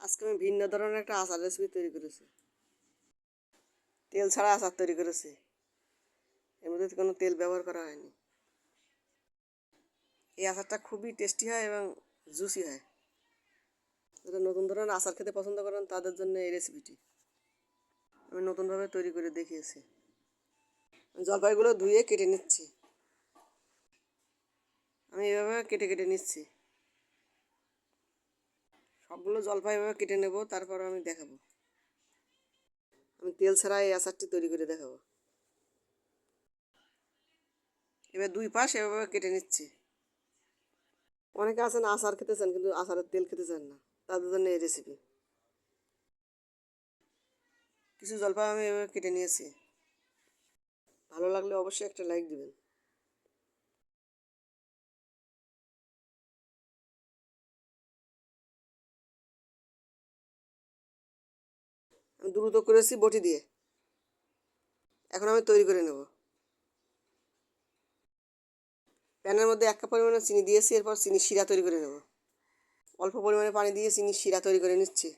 আজকে আমি ভিন্ন ধরনের একটা আচার রেসিপি তৈরি করেছি। তেল ছাড়া আচার তৈরি করেছি। এর মধ্যে কোনো তেল ব্যবহার করা হয়নি। এই আচারটা খুবই টেস্টি হয় এবং জুসি হয়। যারা নতুন ধরনের আচার খেতে পছন্দ করেন, তাদের জন্য এই রেসিপিটি আমি নতুনভাবে তৈরি করে দেখিয়েছি। জলপাইগুলো ধুয়ে কেটে নিচ্ছি। আমি এভাবে কেটে কেটে নিচ্ছি। সবগুলো জলপাই এভাবে কেটে নেব তারপর আমি দেখাবো। আমি তেল ছাড়া এই আচারটি তৈরি করে দেখাবো। এবার দুই পাশ এভাবে কেটে নিচ্ছি। অনেকে আছেন আচার খেতে চান, কিন্তু আচারের তেল খেতে চান না। তাদের জন্য এই রেসিপি কিছু জলপাই আমি এভাবে কেটে নিয়েছি। ভালো লাগলে অবশ্যই একটা লাইক দিবেন। আমি দ্রুত করেছি বটি দিয়ে। এখন আমি তৈরি করে নেব। প্যানের মধ্যে এক কাপ পরিমাণে চিনি দিয়েছি, এরপর চিনি শিরা তৈরি করে নেব। অল্প পরিমাণে পানি দিয়ে চিনি শিরা তৈরি করে নিচ্ছি।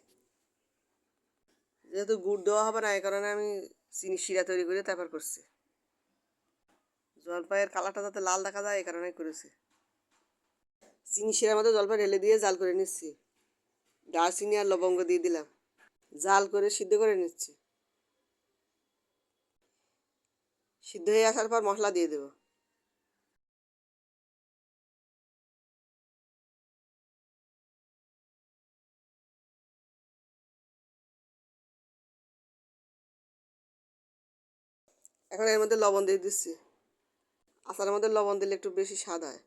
যেহেতু গুড় দেওয়া হবে না এই কারণে আমি চিনি শিরা তৈরি করে তারপর করছি। জলপাইয়ের কালারটা যাতে লাল দেখা যায় এই কারণেই করেছি। চিনি শিরার মধ্যে জলপাই ঢেলে দিয়ে জাল করে নিচ্ছি। দারচিনি আর লবঙ্গ দিয়ে দিলাম। জাল করে সিদ্ধ করে নিচ্ছি। সিদ্ধ হয়ে আসার পর মশলা দিয়ে দেবো। এখন এর মধ্যে লবণ দিয়ে দিচ্ছি। আচারের মধ্যে লবণ দিলে একটু বেশি স্বাদ হয়।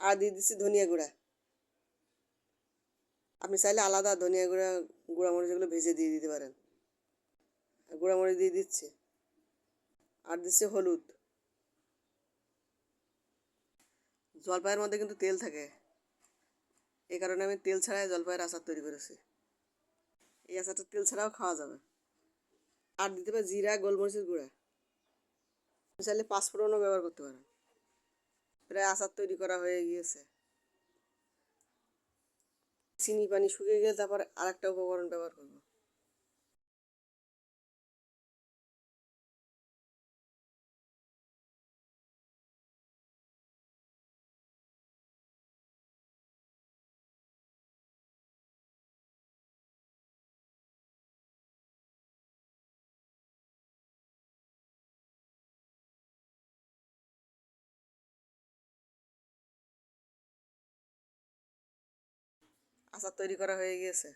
আর দিয়ে দিচ্ছি ধনিয়া গুঁড়া। আপনি চাইলে আলাদা ধনিয়া গুঁড়া গুঁড়ামরিচ এগুলো ভেজে দিয়ে দিতে পারেন। গুঁড়ামরিচ দিয়ে দিচ্ছে। আর দিচ্ছে হলুদ। জলপাইয়ের মধ্যে কিন্তু তেল থাকে। এই কারণে আমি তেল ছাড়াই জলপাইয়ের আচার তৈরি করেছি। এই আচারটা তেল ছাড়াও খাওয়া যাবে। আর দিতে পারে জিরা, গোলমরিচের গুঁড়া। চাইলে পাঁচফোড়নও ব্যবহার করতে পারেন। প্রায় আচার তৈরি করা হয়ে গিয়েছে। চিনি পানি শুকিয়ে গেলে তারপর আরেকটা উপকরণ ব্যবহার করব। আচার তৈরি করা হয়ে গিয়েছে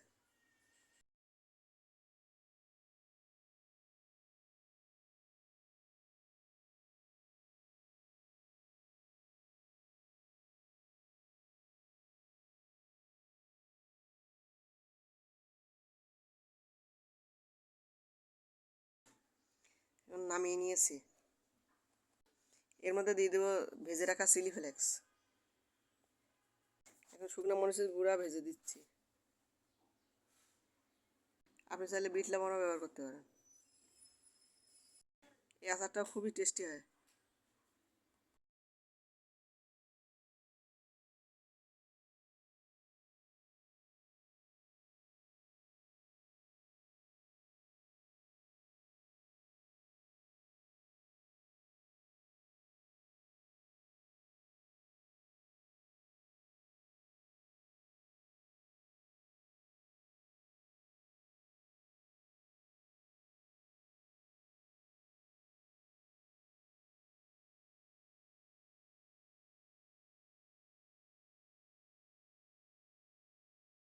নামিয়ে নিয়েছি। এর মধ্যে দিয়ে দেবো ভেজে রাখা চিলি ফ্লেক্স। এখন শুকনো মরিচের গুঁড়া ভেজে দিচ্ছি। আপনি চাইলে বিট লবণও ব্যবহার করতে পারেন। এই আচারটা খুবই টেস্টি হয়।